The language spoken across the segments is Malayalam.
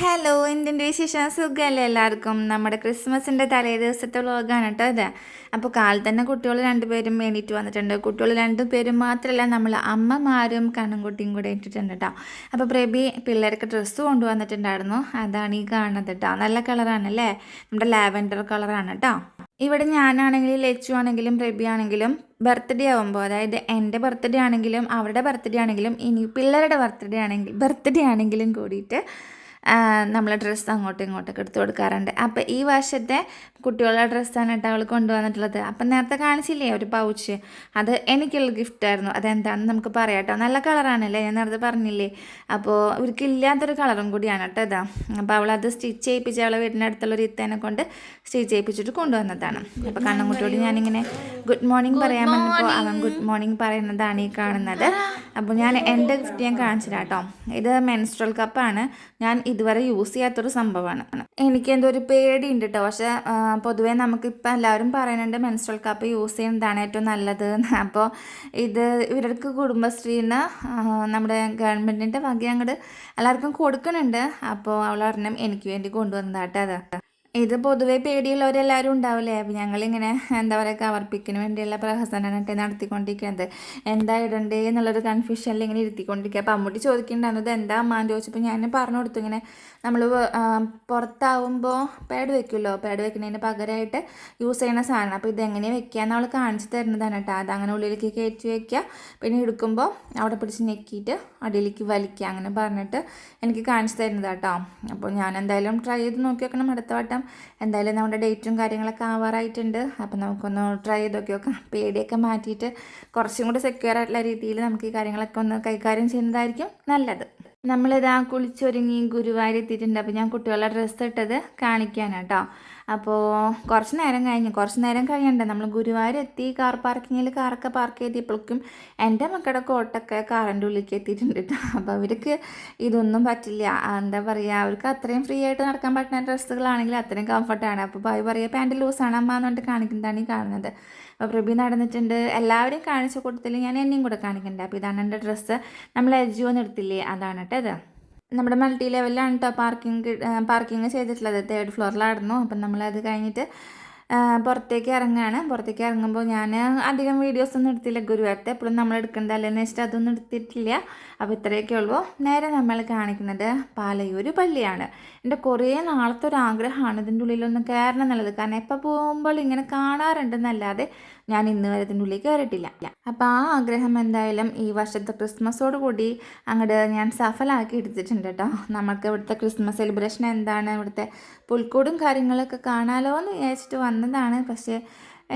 ഹലോ എന്തിന്റെ വിശേഷം? സുഖമല്ലേ എല്ലാവർക്കും. നമ്മുടെ ക്രിസ്മസിന്റെ തലേ ദിവസത്തെ വ്ളോഗാണ് കേട്ടോ ഇത്. അപ്പോൾ കാലിൽ തന്നെ കുട്ടികൾ രണ്ടുപേരും വേണ്ടിയിട്ട് വന്നിട്ടുണ്ട്. കുട്ടികൾ രണ്ടുപേരും മാത്രമല്ല നമ്മൾ അമ്മമാരും കണ്ണുംകുട്ടിയും കൂടെ ഇട്ടിട്ടുണ്ട് കേട്ടോ. അപ്പോൾ പ്രബി പിള്ളേർക്ക് ഡ്രസ്സ് കൊണ്ടുവന്നിട്ടുണ്ടായിരുന്നു. അതാണ് ഈ കാണുന്നത് കേട്ടോ. നല്ല കളറാണ് അല്ലേ നമ്മുടെ ലാവൻഡർ കളറാണ് കേട്ടോ. ഇവിടെ ഞാനാണെങ്കിലും ലച്ചു ആണെങ്കിലും പ്രബി ആണെങ്കിലും ബർത്ത്ഡേ ആകുമ്പോൾ അതായത് എന്റെ ബർത്ത്ഡേ ആണെങ്കിലും അവരുടെ ബർത്ത്ഡേ ആണെങ്കിലും ഇനി പിള്ളേരുടെ ബർത്ത്ഡേ ആണെങ്കിൽ ബർത്ത്ഡേ ആണെങ്കിലും കൂടിയിട്ട് നമ്മൾ ഡ്രസ്സ് അങ്ങോട്ടും ഇങ്ങോട്ടൊക്കെ എടുത്തു കൊടുക്കാറുണ്ട്. അപ്പോൾ ഈ വർഷത്തെ കുട്ടികളുടെ ഡ്രസ്സാണ് കേട്ടോ അവൾ കൊണ്ടുവന്നിട്ടുള്ളത്. അപ്പം നേരത്തെ കാണിച്ചില്ലേ ഒരു പൗച്ച് അത് എനിക്കുള്ള ഗിഫ്റ്റായിരുന്നു അതെന്താണെന്ന് നമുക്ക് പറയാം കേട്ടോ. നല്ല കളറാണല്ലേ ഞാൻ നേരത്തെ പറഞ്ഞില്ലേ. അപ്പോൾ ഇവർക്ക് ഇല്ലാത്തൊരു കളറും കൂടിയാണ് കേട്ടോ ഇതാ. അപ്പോൾ അത് സ്റ്റിച്ച് ചെയ്യിപ്പിച്ച് അവളെ വീടിന്റെ അടുത്തുള്ള ഒരു ഇത്തേനെ കൊണ്ട് സ്റ്റിച്ച് ചെയ്യിപ്പിച്ചിട്ട് കൊണ്ടുവന്നതാണ്. അപ്പോൾ കണ്ണൻകുട്ടിയോട് ഞാനിങ്ങനെ ഗുഡ് മോർണിംഗ് പറയാൻ പറഞ്ഞപ്പോൾ അവൻ ഗുഡ് മോർണിംഗ് പറയുന്നതാണ് ഈ കാണുന്നത്. അപ്പോൾ ഞാൻ എന്റെ ഗിഫ്റ്റ് ഞാൻ കാണിച്ചില്ല കേട്ടോ. ഇത് മെൻസ്ട്രൽ കപ്പാണ് ഞാൻ ഇതുവരെ യൂസ് ചെയ്യാത്തൊരു സംഭവമാണ്. എനിക്ക് എന്തോ ഒരു പേടിയുണ്ട് കേട്ടോ പക്ഷേ പൊതുവേ നമുക്കിപ്പോൾ എല്ലാവരും പറയുന്നുണ്ട് മെൻസ്ട്രൽ കപ്പ് യൂസ് ചെയ്യുന്നതാണ് ഏറ്റവും നല്ലത് അപ്പോൾ ഇത് ഇവർക്ക് കുടുംബശ്രീന്ന് നമ്മുടെ ഗവൺമെന്റിന്റെ വക എല്ലാവർക്കും കൊടുക്കുന്നുണ്ട്. അപ്പോൾ അവൾ പറഞ്ഞു എനിക്ക് വേണ്ടി കൊണ്ടുവന്നതാട്ടെ അത്. ഇത് പൊതുവെ പേടിയുള്ളവരെല്ലാവരും ഉണ്ടാവില്ലേ? അപ്പം ഞങ്ങളിങ്ങനെ എന്താ പറയുക കവർപ്പിക്കിന് വേണ്ടിയുള്ള പ്രഹസനമായിട്ട് നടത്തിക്കൊണ്ടിരിക്കുന്നത്. എന്താ ഇടണ്ടേ എന്നുള്ളൊരു കൺഫ്യൂഷനിൽ ഇങ്ങനെ ഇരുത്തിക്കൊണ്ടിരിക്കുക. അപ്പം അമ്മൂട്ടി ചോദിക്കേണ്ടത് എന്താ അമ്മ ചോദിച്ചപ്പോൾ ഞാൻ പറഞ്ഞു കൊടുത്തു ഇങ്ങനെ നമ്മൾ പുറത്താവുമ്പോൾ പാഡ് വെക്കുമല്ലോ? പാഡ് വെക്കുന്നതിന് പകരമായിട്ട് യൂസ് ചെയ്യുന്ന സാധനം. അപ്പോൾ ഇതെങ്ങനെ എങ്ങനെ വെക്കുകയെന്ന് അവൾ കാണിച്ചു തരുന്നതാണ് കേട്ടോ. അതങ്ങനെ ഉള്ളിലേക്ക് കയറ്റി വെക്കുക. പിന്നെ എടുക്കുമ്പോൾ അവിടെ പിടിച്ച് ഞെക്കിയിട്ട് അടിയിലേക്ക് വലിക്കുക. അങ്ങനെ പറഞ്ഞിട്ട് എനിക്ക് കാണിച്ചു തരുന്നതാട്ടോ അപ്പോൾ ഞാൻ എന്തായാലും ട്രൈ ചെയ്ത് നോക്കി വെക്കണം. അടുത്ത വട്ടം എന്തായാലും നമ്മുടെ ഡേറ്റും കാര്യങ്ങളൊക്കെ ആവാറായിട്ടുണ്ട്. അപ്പം നമുക്കൊന്ന് ട്രൈ ചെയ്ത് നോക്കി. നോക്കാം പേടിയൊക്കെ മാറ്റിയിട്ട് കുറച്ചും കൂടി സെക്യൂർ ആയിട്ടുള്ള രീതിയിൽ നമുക്ക് ഈ കാര്യങ്ങളൊക്കെ ഒന്ന് കൈകാര്യം ചെയ്യുന്നതായിരിക്കും നല്ലത്. നമ്മളിതാ കുളിച്ചൊരുങ്ങി ഗുരുവായൂർ എത്തിയിട്ടുണ്ട് അപ്പോൾ ഞാൻ കുട്ടികളുടെ ഡ്രസ്സ് ഇട്ടത് കാണിക്കാനാട്ടോ. അപ്പോൾ കുറച്ച് നേരം കഴിഞ്ഞു കുറച്ച് നേരം കഴിയണ്ട? നമ്മൾ ഗുരുവായൂർ എത്തി കാർ പാർക്കിങ്ങിൽ കാറൊക്കെ പാർക്ക് ചെയ്തപ്പോഴേക്കും എന്റെ മക്കളുടെ കോട്ടൊക്കെ കാറിന്റെ ഉള്ളിലേക്ക് എത്തിയിട്ടുണ്ട് കേട്ടോ അപ്പോൾ അവർക്ക് ഇതൊന്നും പറ്റില്ല. എന്താ പറയുക അവർക്ക് അത്രയും ഫ്രീ ആയിട്ട് നടക്കാൻ പറ്റുന്ന ഡ്രസ്സുകളാണെങ്കിൽ അത്രയും കംഫർട്ടാണ് അപ്പോൾ ഭായി പറയുക പാന്റ് ലൂസാണ് അമ്മ എന്ന് പറഞ്ഞിട്ട് കാണിക്കുന്നതാണ് ഈ കാണുന്നത്. അപ്പോൾ പ്രഭി നടന്നിട്ടുണ്ട്. എല്ലാവരും കാണിച്ച കൂട്ടത്തിൽ ഞാൻ എന്നെയും കൂടെ കാണിക്കുന്നുണ്ട് അപ്പോൾ ഇതാണ് എന്റെ ഡ്രസ്സ് നമ്മൾ എജിയോ എടുത്തില്ലേ? അതാണ് കേട്ടോ ഇത്. നമ്മുടെ മൾട്ടി ലെവലിലാണ് കേട്ടോ പാർക്കിംഗ് പാർക്കിംഗ് ചെയ്തിട്ടുള്ളത്. തേർഡ് ഫ്ലോറിലായിരുന്നു അപ്പം നമ്മളത് കഴിഞ്ഞിട്ട് പുറത്തേക്ക് ഇറങ്ങുകയാണ് പുറത്തേക്ക് ഇറങ്ങുമ്പോൾ ഞാൻ അധികം വീഡിയോസ് ഒന്നും എടുത്തില്ല ഗുരുവായൂരത്തെ. എപ്പോഴും നമ്മൾ എടുക്കേണ്ടതല്ലെന്ന് വെച്ചിട്ട് അതൊന്നും എടുത്തിട്ടില്ല. അപ്പോൾ ഇത്രയൊക്കെ ഉള്ളൂ നേരെ നമ്മൾ കാണിക്കുന്നത് പാലയൂർ പള്ളിയാണ്. എന്റെ കുറേ നാളത്തെ ഒരു ആഗ്രഹമാണ് ഇതിന്റെ ഉള്ളിലൊന്നും കയറണം എന്നുള്ളത്. കാരണം എപ്പോൾ പോകുമ്പോൾ ഇങ്ങനെ കാണാറുണ്ടെന്നല്ലാതെ ഞാൻ ഇന്ന് വരെ ഇതിന്റെ ഉള്ളിൽ കയറിയിട്ടില്ല. അപ്പോൾ ആ ആഗ്രഹം എന്തായാലും ഈ വർഷത്തെ ക്രിസ്മസോട് കൂടി അങ്ങോട്ട് ഞാൻ സഫലമാക്കി എടുത്തിട്ടുണ്ട് കേട്ടോ. നമുക്ക് ഇവിടുത്തെ ക്രിസ്മസ് സെലിബ്രേഷൻ എന്താണ്? ഇവിടുത്തെ പുൽക്കൂടും കാര്യങ്ങളൊക്കെ കാണാലോ എന്ന് വിചാരിച്ചിട്ട് വന്നതാണ്. പക്ഷേ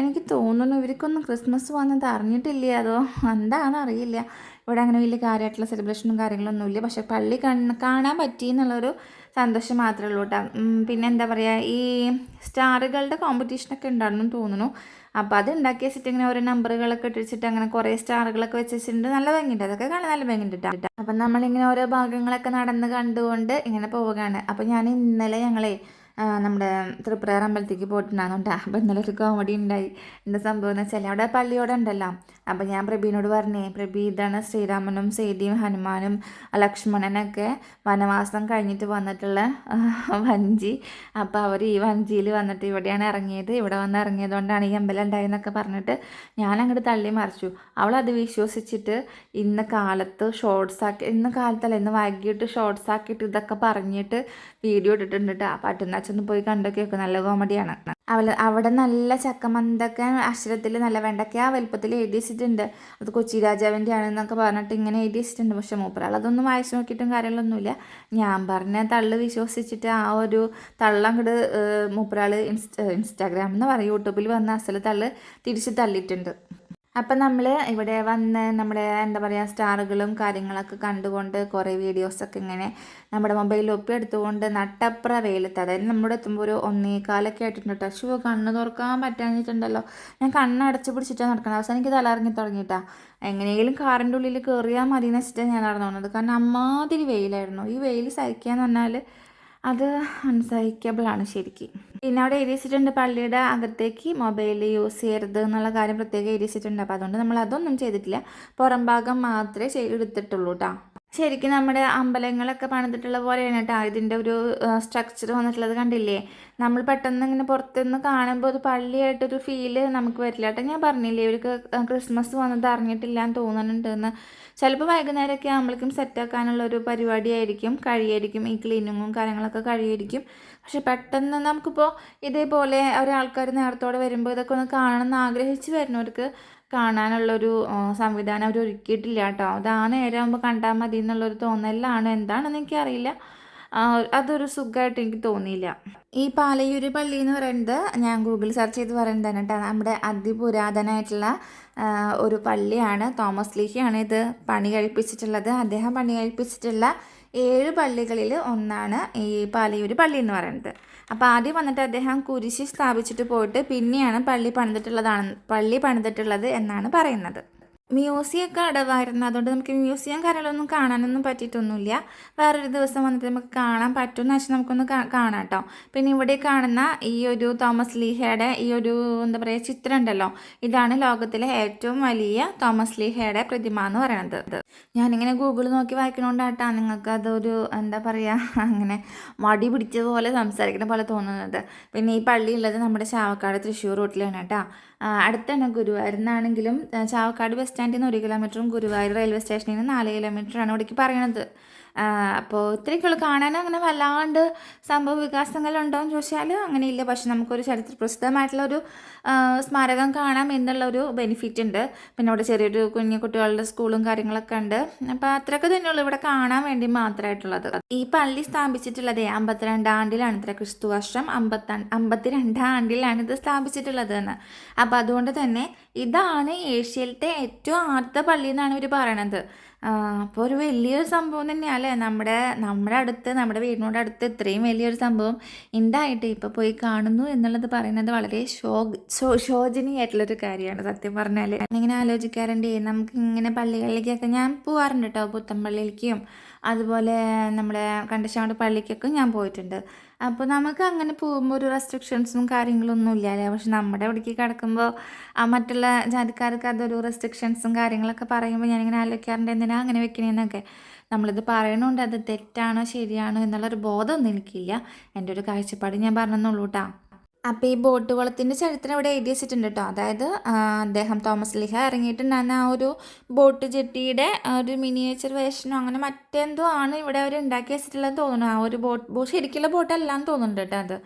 എനിക്ക് തോന്നുന്നു ഇവർക്കൊന്നും ക്രിസ്മസ് വന്നത് അറിഞ്ഞിട്ടില്ല? അതോ എന്താണെന്ന് അറിയില്ല. ഇവിടെ അങ്ങനെ വലിയ കാര്യമായിട്ടുള്ള സെലിബ്രേഷനും കാര്യങ്ങളൊന്നുമില്ല. പക്ഷേ പള്ളി കാണാൻ പറ്റി എന്നുള്ളൊരു സന്തോഷം മാത്രമേ ഉള്ളൂ കേട്ടോ പിന്നെ എന്താ പറയുക ഈ സ്റ്റാറുകളുടെ കോമ്പറ്റീഷനൊക്കെ ഉണ്ടായിരുന്നു തോന്നുന്നു. അപ്പോൾ അത് ഉണ്ടാക്കി വെച്ചിട്ട് ഇങ്ങനെ ഓരോ നമ്പറുകളൊക്കെ ഇട്ടിച്ചിട്ട് അങ്ങനെ കുറേ സ്റ്റാറുകളൊക്കെ വെച്ചിട്ടുണ്ട്. നല്ല ഭംഗിയുണ്ട്. അതൊക്കെ കാണാൻ നല്ല ഭംഗിയുണ്ട് കേട്ടോ അപ്പം നമ്മളിങ്ങനെ ഓരോ ഭാഗങ്ങളൊക്കെ നടന്ന് കണ്ടുകൊണ്ട് ഇങ്ങനെ പോവുകയാണ്. അപ്പോൾ ഞാൻ ഇന്നലെ ഞങ്ങളെ നമ്മുടെ തൃപ്രയർ അമ്പലത്തേക്ക് പോയിട്ടുണ്ടായിരുന്നു കേട്ടോ. അപ്പോൾ ഇന്നലെ ഒരു കോമഡി ഉണ്ടായി. എന്താ സംഭവം എന്ന് വെച്ചാൽ അവിടെ പള്ളിയോടെ ഉണ്ടല്ലോ. അപ്പോൾ ഞാൻ പ്രബീനോട് പറഞ്ഞേ പ്രബി ഇതാണ് ശ്രീരാമനും സീതയും ഹനുമാനും ലക്ഷ്മണനൊക്കെ വനവാസം കഴിഞ്ഞിട്ട് വന്നിട്ടുള്ള വഞ്ചി. അപ്പോൾ അവർ ഈ വഞ്ചിയിൽ വന്നിട്ട് ഇവിടെയാണ് ഇറങ്ങിയത്. ഇവിടെ വന്ന് ഇറങ്ങിയതുകൊണ്ടാണ് ഈ അമ്പലം ഉണ്ടായെന്നൊക്കെ പറഞ്ഞിട്ട് ഞാൻ അങ്ങോട്ട് തള്ളി മറിച്ചു. അവളത് വിശ്വസിച്ചിട്ട് ഇന്ന് കാലത്ത് ഷോർട്സ് ആക്കി ഇന്ന് കാലത്തല്ല ഇന്ന് വൈകിട്ട് ഷോർട്സ് ആക്കിയിട്ട് ഇതൊക്കെ പറഞ്ഞിട്ട് വീഡിയോ ഇട്ടിട്ടുണ്ട് കേട്ടോ. പറ്റുന്ന അച്ഛന്ന് പോയി കണ്ടൊക്കെ വെക്കും. നല്ല കോമഡിയാണ്. അവൾ അവിടെ നല്ല ചക്കമന്തൊക്കെ അക്ഷരത്തിൽ നല്ല വെണ്ടയ്ക്ക ആ വലുപ്പത്തിൽ എഴുതി വെച്ചിട്ടുണ്ട് അത് കൊച്ചി രാജാവിന്റെ ആണെന്നൊക്കെ പറഞ്ഞിട്ട് ഇങ്ങനെ എഴുതി വെച്ചിട്ടുണ്ട് പക്ഷെ മൂപ്പരാൾ അതൊന്നും വായിച്ചു നോക്കിയിട്ടും കാര്യങ്ങളൊന്നുമില്ല. ഞാൻ പറഞ്ഞ തള്ളു വിശ്വസിച്ചിട്ട് ആ ഒരു തള്ളങ്ങട് മൂപ്പരാൾ ഇൻസ്റ്റ ഇൻസ്റ്റാഗ്രാം നിന്ന് പറയും. യൂട്യൂബിൽ വന്ന അസൽ തള്ള് തിരിച്ച് തള്ളിയിട്ടുണ്ട്. അപ്പം നമ്മൾ ഇവിടെ വന്ന് നമ്മുടെ എന്താ പറയുക സ്റ്റാറുകളും കാര്യങ്ങളൊക്കെ കണ്ടുകൊണ്ട് കുറേ വീഡിയോസൊക്കെ ഇങ്ങനെ നമ്മുടെ മൊബൈലിൽ ഒപ്പിയെടുത്തുകൊണ്ട് നട്ടപ്ര വെയിലത്ത് അതായത് നമ്മുടെ എത്തുമ്പോൾ ഒരു ഒന്നേകാലൊക്കെ ആയിട്ടുണ്ട് കേട്ടോ ഷൂ കണ്ണ് തുറക്കാൻ പറ്റാഞ്ഞിട്ടുണ്ടല്ലോ. ഞാൻ കണ്ണടച്ച് പിടിച്ചിട്ടാണ് നടക്കുന്നത് അവസാനം എനിക്ക് തലറങ്ങി തുടങ്ങിയിട്ടാ. എങ്ങനെയെങ്കിലും കാറിന്റെ ഉള്ളിൽ കയറിയാൽ മതി എന്ന് വെച്ചിട്ടാണ് ഞാൻ നടന്നു പോകുന്നത് കാരണം അമ്മാതിരി വെയിലായിരുന്നു. ഈ വെയിൽ സഹിക്കുക എന്ന് പറഞ്ഞാൽ അത് അൺസഹിക്കബിളാണ് ശരിക്കും. പിന്നെ അവിടെ എഴുതി പള്ളിയുടെ അകത്തേക്ക് മൊബൈൽ യൂസ് ചെയ്യരുത് എന്നുള്ള കാര്യം പ്രത്യേകം എഴുതി വെച്ചിട്ടുണ്ട് അപ്പോൾ അതുകൊണ്ട് നമ്മൾ അതൊന്നും ചെയ്തിട്ടില്ല. പുറം ഭാഗം മാത്രമേ എടുത്തിട്ടുള്ളൂ കേട്ടോ ശരിക്കും നമ്മുടെ അമ്പലങ്ങളൊക്കെ പണിതിട്ടുള്ള പോലെയാണ് കേട്ടോ ഇതിന്റെ ഒരു സ്ട്രക്ചർ വന്നിട്ടുള്ളത് കണ്ടില്ലേ? നമ്മൾ പെട്ടെന്ന് ഇങ്ങനെ പുറത്തുനിന്ന് കാണുമ്പോൾ ഒരു പള്ളിയായിട്ടൊരു ഫീൽ നമുക്ക് വരില്ല കേട്ടോ ഞാൻ പറഞ്ഞില്ലേ ഇവർക്ക് ക്രിസ്മസ് വന്നത് അറിഞ്ഞിട്ടില്ല എന്ന് തോന്നുന്നുണ്ട് എന്ന് ചിലപ്പോൾ വൈകുന്നേരമൊക്കെ ആകുമ്പോഴേക്കും സെറ്റാക്കാനുള്ള ഒരു പരിപാടിയായിരിക്കും. കഴിയായിരിക്കും. ഈ ക്ലീനിങ്ങും കാര്യങ്ങളൊക്കെ കഴിയായിരിക്കും. പക്ഷെ പെട്ടെന്ന് നമുക്കിപ്പോൾ ഇതേപോലെ ഒരാൾക്കാർ നേരത്തോടെ വരുമ്പോൾ ഇതൊക്കെ ഒന്ന് കാണണം എന്ന് ആഗ്രഹിച്ച് വരുന്നവർക്ക് കാണാനുള്ളൊരു സംവിധാനം അവർ ഒരുക്കിയിട്ടില്ല കേട്ടോ. അത് ആ നേരമാകുമ്പോൾ കണ്ടാൽ മതി എന്നുള്ളൊരു തോന്നലാണ് എന്താണെന്ന് എനിക്കറിയില്ല. അതൊരു സുഖമായിട്ട് എനിക്ക് തോന്നിയില്ല. ഈ പാലയൂർ പള്ളി എന്ന് പറയുന്നത് ഞാൻ ഗൂഗിൾ സെർച്ച് ചെയ്ത് പറയുന്നത് കേട്ടോ നമ്മുടെ അതിപുരാതനമായിട്ടുള്ള ഒരു പള്ളിയാണ്. തോമസ് ലീഹിയാണ് ഇത് പണി കഴിപ്പിച്ചിട്ടുള്ളത്. അദ്ദേഹം പണി കഴിപ്പിച്ചിട്ടുള്ള ഏഴ് പള്ളികളിൽ ഒന്നാണ് ഈ പാലയൂർ പള്ളി എന്ന് പറയുന്നത്. അപ്പോൾ ആദ്യം വന്നിട്ട് അദ്ദേഹം കുരിശി സ്ഥാപിച്ചിട്ട് പോയിട്ട് പിന്നെയാണ് പള്ളി പണിതിട്ടുള്ളതാണ് പള്ളി പണിതിട്ടുള്ളത് എന്നാണ് പറയുന്നത്. മ്യൂസിയം ഒക്കെ അടവായിരുന്നു. അതുകൊണ്ട് നമുക്ക് മ്യൂസിയം കാര്യങ്ങളൊന്നും കാണാനൊന്നും പറ്റിയിട്ടൊന്നുമില്ല. വേറൊരു ദിവസം വന്നിട്ട് നമുക്ക് കാണാൻ പറ്റുമെന്ന് വെച്ചാൽ നമുക്കൊന്ന് കാണാം കേട്ടോ പിന്നെ ഇവിടെ കാണുന്ന ഈ ഒരു തോമസ് ലീഹയുടെ ഈ ഒരു എന്താ പറയുക ചിത്രം ഉണ്ടല്ലോ. ഇതാണ് ലോകത്തിലെ ഏറ്റവും വലിയ തോമസ് ലീഹയുടെ പ്രതിമ എന്ന് പറയുന്നത് ഞാനിങ്ങനെ ഗൂഗിൾ നോക്കി വായിക്കണോണ്ടാട്ടാ നിങ്ങൾക്ക് അതൊരു എന്താ പറയുക അങ്ങനെ മടി പിടിച്ച പോലെ സംസാരിക്കുന്ന പോലെ തോന്നുന്നത്. പിന്നെ ഈ പള്ളി ഉള്ളത് നമ്മുടെ ചാവക്കാട് തൃശ്ശൂർ റൂട്ടിലാണ് കേട്ടോ അടുത്താണ് ഗുരുവായൂർ. നിന്നാണെങ്കിലും ചാവക്കാട് ബസ് സ്റ്റാൻഡിൽ നിന്ന് ഒരു കിലോമീറ്ററും ഗുരുവായൂർ റെയിൽവേ സ്റ്റേഷനിൽ നിന്ന് നാല് കിലോമീറ്ററാണ് ഇവിടേക്ക് പറയണത്. അപ്പോൾ ഇത്രയൊക്കെയുള്ളൂ. കാണാൻ അങ്ങനെ വല്ലാണ്ട് സംഭവ വികാസങ്ങളുണ്ടോ എന്ന് ചോദിച്ചാൽ അങ്ങനെയില്ല. പക്ഷെ നമുക്കൊരു ചരിത്ര പ്രസിദ്ധമായിട്ടുള്ള ഒരു സ്മാരകം കാണാം എന്നുള്ള ഒരു ബെനിഫിറ്റ് ഉണ്ട്. പിന്നെ അവിടെ ചെറിയൊരു കുഞ്ഞു കുട്ടികളുടെ സ്കൂളും കാര്യങ്ങളൊക്കെ ഉണ്ട്. അപ്പോൾ അത്രയൊക്കെ തന്നെയുള്ളൂ. ഇവിടെ കാണാൻ വേണ്ടി മാത്രമായിട്ടുള്ളത് ഈ പള്ളി സ്ഥാപിച്ചിട്ടുള്ളത് അമ്പത്തിരണ്ടാം ആണ്ടിലാണ്. ഇത്ര ക്രിസ്തു വർഷം അമ്പത്തി അമ്പത്തിരണ്ടാം ആണ്ടിലാണ് ഇത് സ്ഥാപിച്ചിട്ടുള്ളത് എന്ന് അപ്പോൾ അതുകൊണ്ട് തന്നെ ഇതാണ് ഏഷ്യയിലത്തെ ഏറ്റവും ആദ്യത്തെ പള്ളി എന്നാണ് ഇവർ പറയണത്. അപ്പോൾ ഒരു വലിയൊരു സംഭവം തന്നെയാണ് നമ്മുടെ നമ്മുടെ അടുത്ത് നമ്മുടെ വീടിനോട് അടുത്ത് ഇത്രയും വലിയൊരു സംഭവം ഉണ്ടായിട്ട് ഇപ്പോൾ പോയി കാണുന്നു എന്നുള്ളത് പറയുന്നത് വളരെ ശോ ശോചനീയായിട്ടുള്ളൊരു കാര്യമാണ് സത്യം പറഞ്ഞാൽ ഇങ്ങനെ ആലോചിക്കാറുണ്ട് നമുക്ക് ഇങ്ങനെ പള്ളികളിലേക്കൊക്കെ ഞാൻ പോകാറുണ്ട് കേട്ടോ പുത്തമ്പള്ളിയിലേക്കും അതുപോലെ നമ്മുടെ കണ്ടശാണ്ട് പള്ളിക്കൊക്കെ ഞാൻ പോയിട്ടുണ്ട്. അപ്പോൾ നമുക്ക് അങ്ങനെ പോകുമ്പോൾ ഒരു റെസ്ട്രിക്ഷൻസും കാര്യങ്ങളൊന്നും ഇല്ല അല്ലേ പക്ഷെ നമ്മുടെ ഇവിടേക്ക് കിടക്കുമ്പോൾ ആ മറ്റുള്ള ജാതിക്കാർക്ക് അതൊരു റെസ്ട്രിക്ഷൻസും കാര്യങ്ങളൊക്കെ പറയുമ്പോൾ ഞാനിങ്ങനെ ആലോചിക്കാറുണ്ട് എന്തിനാ അങ്ങനെ വെക്കണേന്നൊക്കെ? നമ്മളിത് പറയണോണ്ട് അത് തെറ്റാണോ ശരിയാണോ? എന്നുള്ളൊരു ബോധമൊന്നും എനിക്കില്ല. എന്റെ ഒരു കാഴ്ചപ്പാട് ഞാൻ പറഞ്ഞെന്നുള്ളൂ കേട്ടോ അപ്പോൾ ഈ ബോട്ട് കുളത്തിന്റെ ചരിത്രം ഇവിടെ എഴുതി വെച്ചിട്ടുണ്ട് കേട്ടോ അതായത് അദ്ദേഹം തോമസ് ലിഹ ഇറങ്ങിയിട്ടുണ്ടായിരുന്ന ആ ഒരു ബോട്ട് ജെട്ടിയുടെ ഒരു മിനിയേച്ചർ വേഷനോ അങ്ങനെ മറ്റെന്തോ ആണ് ഇവിടെ അവർ ഉണ്ടാക്കി വെച്ചിട്ടുള്ളത് തോന്നുന്നു. ആ ഒരു ബോട്ട് ശരിക്കുള്ള ബോട്ടല്ലാന്ന് തോന്നുന്നുണ്ട് കേട്ടോ അത്.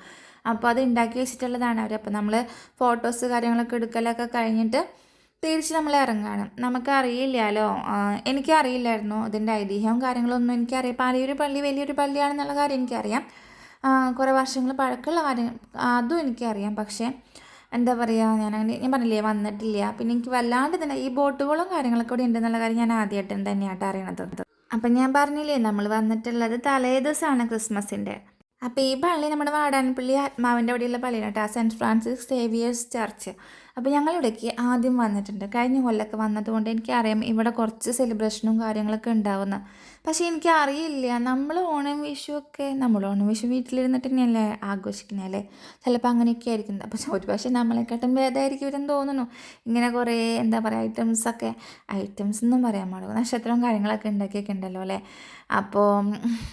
അപ്പോൾ അത് ഉണ്ടാക്കി വെച്ചിട്ടുള്ളതാണ് അവർ അപ്പോൾ നമ്മൾ ഫോട്ടോസ് കാര്യങ്ങളൊക്കെ എടുക്കലൊക്കെ കഴിഞ്ഞിട്ട് തിരിച്ച് നമ്മൾ ഇറങ്ങുകയാണ് നമുക്കറിയില്ലല്ലോ എനിക്കറിയില്ലായിരുന്നു. അതിന്റെ ഐതിഹ്യവും കാര്യങ്ങളൊന്നും എനിക്കറിയാം. ഒരു പള്ളി വലിയൊരു പള്ളിയാണെന്നുള്ള കാര്യം എനിക്കറിയാം. കുറേ വർഷങ്ങൾ പഴക്കമുള്ള കാര്യം അതും എനിക്കറിയാം. പക്ഷേ എന്താ പറയുക ഞാൻ അങ്ങനെ ഞാൻ പറഞ്ഞില്ലേ വന്നിട്ടില്ല. പിന്നെ എനിക്ക് വല്ലാണ്ട് തന്നെ ഈ ബോട്ടുകളും കാര്യങ്ങളൊക്കെ കൂടി ഉണ്ടെന്നുള്ള കാര്യം ഞാൻ ആദ്യമായിട്ട് തന്നെയായിട്ട് അറിയണത്. അപ്പം ഞാൻ പറഞ്ഞില്ലേ നമ്മൾ വന്നിട്ടുള്ളത് തലേ ദിവസമാണ് ക്രിസ്മസിന്റെ. അപ്പോൾ ഈ പള്ളി നമ്മുടെ വാടാനപ്പള്ളി ആത്മാവിന്റെ അവിടെയുള്ള പള്ളിയാണ് കേട്ടോ സെന്റ് ഫ്രാൻസിസ് സേവിയേഴ്സ് ചർച്ച്. അപ്പോൾ ഞങ്ങളിവിടേക്ക് ആദ്യം വന്നിട്ടുണ്ട്. കഴിഞ്ഞ കൊല്ലമൊക്കെ വന്നതുകൊണ്ട് എനിക്കറിയാം ഇവിടെ കുറച്ച് സെലിബ്രേഷനും കാര്യങ്ങളൊക്കെ ഉണ്ടാവുന്ന. പക്ഷേ എനിക്ക് അറിയില്ല നമ്മൾ ഓണം വിഷു ഒക്കെ നമ്മൾ ഓണം വിഷു വീട്ടിലിരുന്നിട്ട് തന്നെയല്ലേ ആഘോഷിക്കുന്നതല്ലേ ചിലപ്പോൾ അങ്ങനെയൊക്കെ ആയിരിക്കും. അപ്പോൾ ഒരു പക്ഷേ നമ്മളെക്കാട്ടും ഭേദമായിരിക്കും ഇവരെന്ന് തോന്നുന്നു. ഇങ്ങനെ കുറേ എന്താ പറയുക ഐറ്റംസൊക്കെ ഐറ്റംസ് എന്നും പറയാൻ പാടുള്ളൂ നക്ഷത്രവും കാര്യങ്ങളൊക്കെ ഉണ്ടാക്കിയൊക്കെ ഉണ്ടല്ലോ അല്ലേ? അപ്പോൾ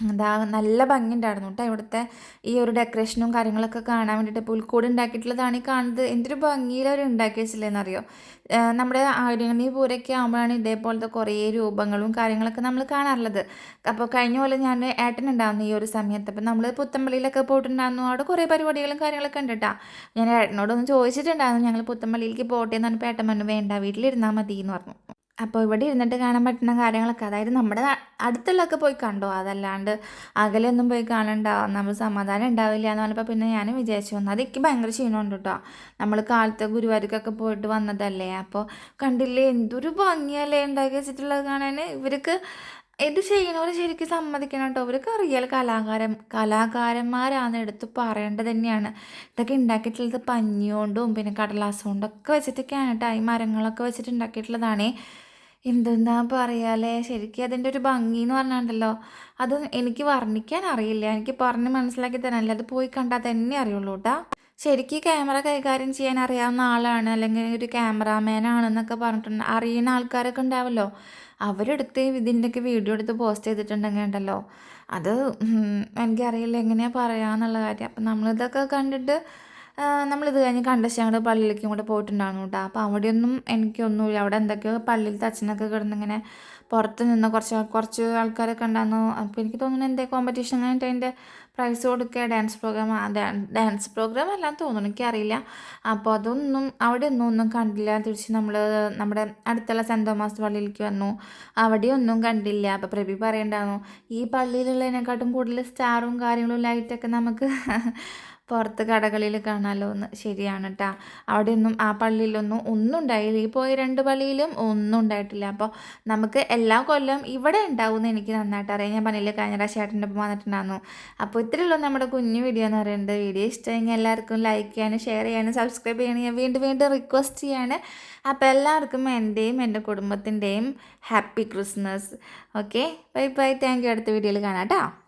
എന്താ നല്ല ഭംഗി ഉണ്ടായിരുന്നു കേട്ടോ ഇവിടുത്തെ ഈ ഒരു ഡെക്കറേഷനും കാര്യങ്ങളൊക്കെ കാണാൻ വേണ്ടിയിട്ട്. പുൽക്കൂട് ഉണ്ടാക്കിയിട്ടുള്ളതാണ് ഈ കാണുന്നത്. എന്തൊരു അവർ ഉണ്ടാക്കി വെച്ചില്ലെന്നറിയോ നമ്മുടെ ആയിരങ്ങണി പൂരൊക്കെ ആകുമ്പോഴാണ് ഇതേപോലത്തെ കുറേ രൂപങ്ങളും കാര്യങ്ങളൊക്കെ നമ്മൾ കാണാറുള്ളത്. അപ്പോൾ കഴിഞ്ഞ പോലെ ഞാൻ ഏട്ടനുണ്ടായിരുന്നു ഈ ഒരു സമയത്ത്. അപ്പം നമ്മൾ പുത്തമ്പള്ളിയിലൊക്കെ പോയിട്ടുണ്ടായിരുന്നു. അവിടെ കുറേ പരിപാടികളും കാര്യങ്ങളൊക്കെ ഉണ്ട് കേട്ടോ ഞാൻ ഏട്ടനോടൊന്ന് ചോദിച്ചിട്ടുണ്ടായിരുന്നു. ഞങ്ങൾ പുത്തമ്പള്ളിയിലേക്ക് പോട്ടെ എന്ന് പറഞ്ഞപ്പോൾ ഏട്ടൻ പറഞ്ഞു. വേണ്ട വീട്ടിലിരുന്നാൽ മതി എന്ന് പറഞ്ഞു. അപ്പോൾ ഇവിടെ ഇരുന്നിട്ട് കാണാൻ പറ്റുന്ന കാര്യങ്ങളൊക്കെ അതായത് നമ്മുടെ അടുത്തുള്ളൊക്കെ പോയി കണ്ടോ? അതല്ലാണ്ട് അകലെയൊന്നും പോയി കാണണ്ട നമ്മൾ സമാധാനം ഉണ്ടാവില്ല എന്ന് പറഞ്ഞപ്പോൾ പിന്നെ ഞാൻ വിചാരിച്ചു വന്നു അതെനിക്ക് ഭയങ്കര ക്ഷീണമുണ്ട് കേട്ടോ നമ്മൾ കാലത്തെ ഗുരുവായൂർക്കൊക്കെ പോയിട്ട് വന്നതല്ലേ? അപ്പോൾ കണ്ടില്ലേ എന്തൊരു ഭംഗിയല്ലേ ഉണ്ടാക്കി വെച്ചിട്ടുള്ളത് കാണാൻ. ഇവർക്ക് എന്ത് ചെയ്യണവർ ശരിക്കും സമ്മതിക്കണം കേട്ടോ അവർക്ക് റിയൽ കലാകാരൻ കലാകാരന്മാരാണ് എടുത്ത് പറയേണ്ടത് തന്നെയാണ്. ഇതൊക്കെ ഉണ്ടാക്കിയിട്ടുള്ളത് പഞ്ഞി കൊണ്ടും പിന്നെ കടലാസ് കൊണ്ടൊക്കെ വെച്ചിട്ടൊക്കെയാണ് കേട്ടോ ഈ മരങ്ങളൊക്കെ വെച്ചിട്ട് ഉണ്ടാക്കിയിട്ടുള്ളതാണേ. എന്തെന്നാ പറയാലേ? ശരിക്കും അതിന്റെ ഒരു ഭംഗി എന്ന് പറഞ്ഞാണ്ടല്ലോ. അത് എനിക്ക് വർണിക്കാൻ അറിയില്ല. എനിക്ക് പറഞ്ഞ് മനസ്സിലാക്കി തരാനില്ല അത് പോയി കണ്ടാൽ തന്നെ അറിയുള്ളൂ കേട്ടോ ശരിക്കും ക്യാമറ കൈകാര്യം ചെയ്യാൻ അറിയാവുന്ന ആളാണ്. അല്ലെങ്കിൽ ഒരു ക്യാമറാമാൻ ആണെന്നൊക്കെ പറഞ്ഞിട്ടുണ്ട്. അറിയുന്ന ആൾക്കാരൊക്കെ ഉണ്ടാവുമല്ലോ അവരെടുത്ത് ഇതിന്റെയൊക്കെ വീഡിയോ എടുത്ത് പോസ്റ്റ് ചെയ്തിട്ടുണ്ടെങ്കിൽ ഉണ്ടല്ലോ അത് എനിക്കറിയില്ല എങ്ങനെയാണ് പറയാന്നുള്ള കാര്യം. അപ്പം നമ്മളിതൊക്കെ കണ്ടിട്ട് നമ്മളിത് കഴിഞ്ഞ് കണ്ടശ് ഞങ്ങൾ പള്ളിയിലേക്കും കൂടെ പോയിട്ടുണ്ടായിരുന്നു കേട്ടോ അപ്പോൾ അവിടെയൊന്നും എനിക്കൊന്നുമില്ല അവിടെ എന്തൊക്കെയോ പള്ളിയിലത്തെ അച്ഛനൊക്കെ കിടന്നിങ്ങനെ പുറത്ത് നിന്ന് കുറച്ച് കുറച്ച് ആൾക്കാരൊക്കെ ഉണ്ടായിരുന്നു. അപ്പോൾ എനിക്ക് തോന്നുന്നു എന്തേ കോമ്പറ്റീഷൻ കഴിഞ്ഞിട്ട് അതിന്റെ പ്രൈസ് കൊടുക്കുക ഡാൻസ് പ്രോഗ്രാം ഡാൻസ് പ്രോഗ്രാം എല്ലാം തോന്നുന്നു. എനിക്കറിയില്ല. അപ്പോൾ അതൊന്നും അവിടെ ഒന്നും ഒന്നും കണ്ടില്ല. തിരിച്ച് നമ്മൾ നമ്മുടെ അടുത്തുള്ള സെന്റ് തോമസ് പള്ളിയിലേക്ക് വന്നു. അവിടെയൊന്നും കണ്ടില്ല. അപ്പോൾ പ്രഭി പറയണ്ടായിരുന്നു ഈ പള്ളിയിലുള്ളതിനെക്കാട്ടും കൂടുതൽ സ്റ്റാറും കാര്യങ്ങളും ലൈറ്റൊക്കെ നമുക്ക് പുറത്ത് കടകളിൽ കാണാമല്ലോ എന്ന്. ശരിയാണ് കേട്ടോ അവിടെയൊന്നും ആ പള്ളിയിലൊന്നും ഒന്നും ഉണ്ടായില്ല. ഈ പോയ രണ്ട് പള്ളിയിലും ഒന്നും ഉണ്ടായിട്ടില്ല. അപ്പോൾ നമുക്ക് എല്ലാ കൊല്ലം ഇവിടെ ഉണ്ടാവുമെന്ന് എനിക്ക് നന്നായിട്ട് അറിയാം. ഞാൻ പറഞ്ഞില്ല കഴിഞ്ഞ പ്രാവശ്യം ചേട്ടന്റെ ഒപ്പം വന്നിട്ടുണ്ടായിരുന്നു. അപ്പോൾ ഇത്രയുള്ളൂ നമ്മുടെ കുഞ്ഞു വീഡിയോ എന്ന് പറയുന്നത്. വീഡിയോ ഇഷ്ടമെങ്കിൽ എല്ലാവർക്കും ലൈക്ക് ചെയ്യാനും ഷെയർ ചെയ്യാനും സബ്സ്ക്രൈബ് ചെയ്യാനും. ഞാൻ വീണ്ടും വീണ്ടും റിക്വസ്റ്റ് ചെയ്യാണ്. അപ്പോൾ എല്ലാവർക്കും എന്റെയും എന്റെ കുടുംബത്തിന്റെയും happy Christmas okay bye bye thank you അടുത്ത വീഡിയോയിൽ കാണാം കേട്ടോ